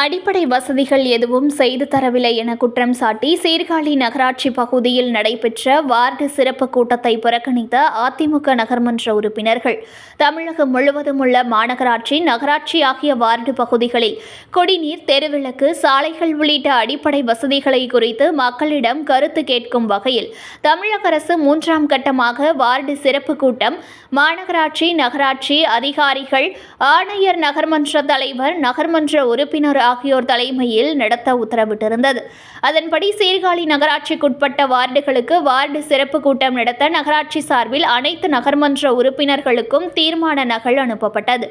அடிப்படை வசதிகள் எதுவும் செய்து தரவில்லை என குற்றம் சாட்டி சீர்காழி நகராட்சி பகுதியில் நடைபெற்ற வார்டு சிறப்பு கூட்டத்தை புறக்கணித்த அதிமுக நகர்மன்ற உறுப்பினர்கள். தமிழகம் முழுவதும் உள்ள மாநகராட்சி நகராட்சி ஆகிய வார்டு பகுதிகளில் குடிநீர் தெருவிளக்கு சாலைகள் உள்ளிட்ட அடிப்படை வசதிகளை குறித்து மக்களிடம் கருத்து கேட்கும் வகையில் தமிழக அரசு மூன்றாம் கட்டமாக வார்டு சிறப்பு கூட்டம் மாநகராட்சி நகராட்சி அதிகாரிகள் ஆணையர் நகர்மன்ற தலைவர் நகர்மன்ற உறுப்பினர் ஆகியோர் தலைமையில் நடத்த உத்தரவிட்டிருந்தது. அதன்படி சீர்காழி நகராட்சிக்குட்பட்ட வார்டுகளுக்கு வார்டு சிறப்பு கூட்டம் நடத்த நகராட்சி சார்பில் அனைத்து நகர்மன்ற உறுப்பினர்களுக்கும் தீர்மான நகல் அனுப்பப்பட்டது.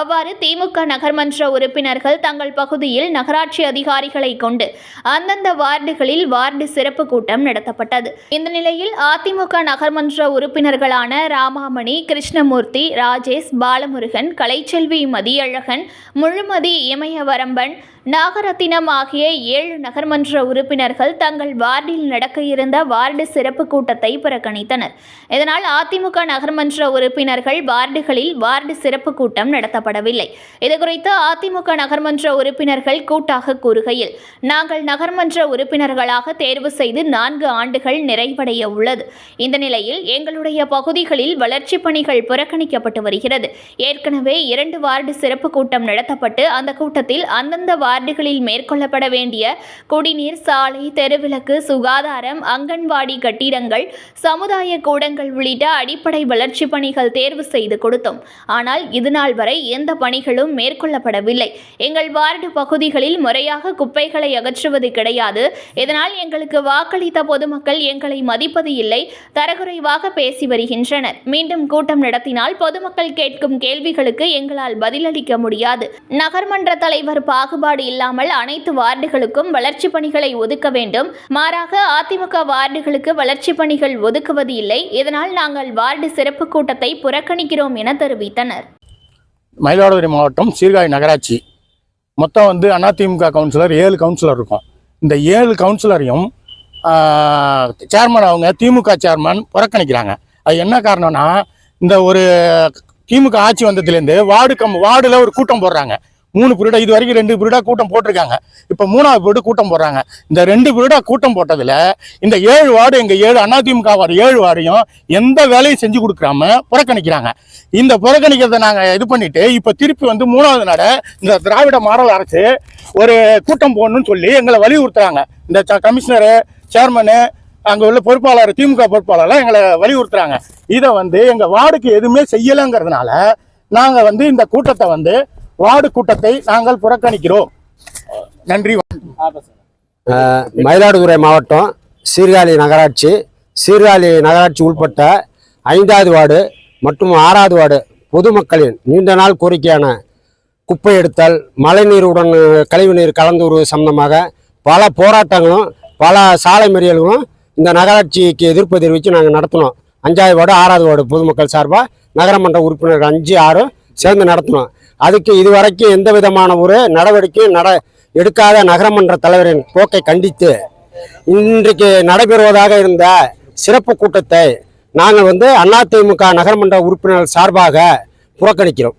அவ்வாறு திமுக நகர்மன்ற உறுப்பினர்கள் தங்கள் பகுதியில் நகராட்சி அதிகாரிகளை கொண்டு அந்தந்த வார்டுகளில் வார்டு சிறப்பு கூட்டம் நடத்தப்பட்டது. இந்த நிலையில் அதிமுக நகர்மன்ற உறுப்பினர்களான ராமாமணி கிருஷ்ணமூர்த்தி ராஜேஷ் பாலமுருகன் கலைச்செல்வி மதியழகன் முழுமதி இமயவரம்பன் நாகரத்தினம் ஆகிய ஏழு நகர்மன்ற உறுப்பினர்கள் தங்கள் வார்டில் நடக்க இருந்த வார்டு சிறப்பு கூட்டத்தை புறக்கணித்தனர். இதனால் அதிமுக நகர்மன்ற உறுப்பினர்கள் வார்டுகளில் வார்டு சிறப்பு கூட்டம் நடத்தப்படவில்லை. இதுகுறித்து அதிமுக நகர்மன்ற உறுப்பினர்கள் கூட்டாக கூறுகையில் நாங்கள் நகர்மன்ற உறுப்பினர்களாக தேர்வு செய்து நான்கு ஆண்டுகள் நிறைவடைய உள்ளது. இந்த நிலையில் எங்களுடைய பகுதிகளில் வளர்ச்சிப் பணிகள் புறக்கணிக்கப்பட்டு வருகிறது. ஏற்கனவே இரண்டு வார்டு சிறப்பு கூட்டம் நடத்தப்பட்டு அந்த கூட்டத்தில் அந்தந்த வார்டுகளில் மேற்கொள்ளப்பட வேண்டிய குடிநீர் சாலை தெருவிளக்கு சுகாதாரம் அங்கன்வாடி கட்டிடங்கள் சமுதாய கூடங்கள் உள்ளிட்ட அடிப்படை வளர்ச்சிப் பணிகள் தேர்வு செய்து கொடுத்தோம். ஆனால் இதுநாள் வரை எந்த பணிகளும் மேற்கொள்ளப்படவில்லை. எங்கள் வார்டு பகுதிகளில் முறையாக குப்பைகளை அகற்றுவது கிடையாது. இதனால் எங்களுக்கு வாக்களித்த பொதுமக்கள் எங்களை மதிப்பது இல்லை. தரக்குறைவாக பேசி வருகின்றனர். மீண்டும் கூட்டம் நடத்தினால் பொதுமக்கள் கேட்கும் கேள்விகளுக்கு எங்களால் பதிலளிக்க முடியாது. நகர்மன்ற தலைவர் பாகுபாடு இல்லாமல் அனைத்து வார்டுகளுக்கும் வளர்ச்சிப் பணிகளை ஒதுக்க வேண்டும். மாறாக அதிமுக வார்டுகளுக்கு வளர்ச்சிப் பணிகள் ஒதுக்குவது இல்லை. இதனால் நாங்கள் வார்டு சிறப்பு கூட்டத்தை புறக்கணிக்கிறோம் என தெரிவித்தனர். மயிலாடுதுறை மாவட்டம் சீர்காழி நகராட்சி. மொத்தம் வந்து அதிமுக கவுன்சிலர் ஏழு கவுன்சிலர் இருக்கும். இந்த ஏழு கவுன்சிலரையும் சேர்மன் அவங்க திமுக சேர்மன் புறக்கணிக்கிறாங்க. அது என்ன காரணம்னா இந்த ஒரு திமுக ஆட்சி வந்ததுலேருந்து வார்டு கம் வார்டில் ஒரு கூட்டம் போடுறாங்க. மூணு பீரியடா இது வரைக்கும் ரெண்டு பீரியடா கூட்டம் போட்டிருக்காங்க. இப்போ மூணாவது பீரியடு கூட்டம் போடுறாங்க. இந்த ரெண்டு பீரியடா கூட்டம் போட்டதில் இந்த ஏழு வார்டு எங்கள் ஏழு அதிமுக வார்டு ஏழு வார்டையும் எந்த வேலையும் செஞ்சு கொடுக்குறாம புறக்கணிக்கிறாங்க. இந்த புறக்கணிக்கிறதை நாங்கள் இது பண்ணிட்டு இப்போ திருப்பி வந்து மூணாவது நாடை இந்த திராவிட மாடல் அரசு ஒரு கூட்டம் போடணும்னு சொல்லி எங்களை வலியுறுத்துறாங்க. இந்த கமிஷனரு சேர்மனு அங்கே உள்ள பொறுப்பாளர் திமுக பொறுப்பாளர்லாம் எங்களை வலியுறுத்துறாங்க. இதை வந்து எங்கள் வார்டுக்கு எதுவுமே செய்யலைங்கிறதுனால நாங்கள் வந்து இந்த கூட்டத்தை வந்து வார்டு கூட்டத்தை நாங்கள் புறக்கணிக்கிறோம். நன்றி. மயிலாடுதுறை மாவட்டம் சீர்காழி நகராட்சி சீர்காழி நகராட்சி உட்பட்ட ஐந்தாவது வார்டு மற்றும் ஆறாவது வார்டு பொதுமக்களின் நீண்ட நாள் கோரிக்கையான குப்பை எடுத்தல் மழைநீருடன் கழிவுநீர் கலந்து வருவது சம்பந்தமாக பல போராட்டங்களும் பல சாலை மறியல்களும் இந்த நகராட்சிக்கு எதிர்ப்பு தெரிவித்து நாங்கள் நடத்தினோம். அஞ்சாவது வார்டு ஆறாவது வார்டு பொதுமக்கள் சார்பாக நகரமன்ற உறுப்பினர்கள் அஞ்சு ஆறும் சேர்ந்து நடத்தினோம். அதுக்கு இதுவரைக்கும் எந்த விதமான ஒரு நடவடிக்கையும் நட எடுக்காத நகரமன்ற தலைவரின் போக்கை கண்டித்து இன்றைக்கு நடைபெறுவதாக இருந்த சிறப்பு கூட்டத்தை நாங்கள் வந்து அதிமுக நகரமன்ற உறுப்பினர் சார்பாக புறக்கணிக்கிறோம்.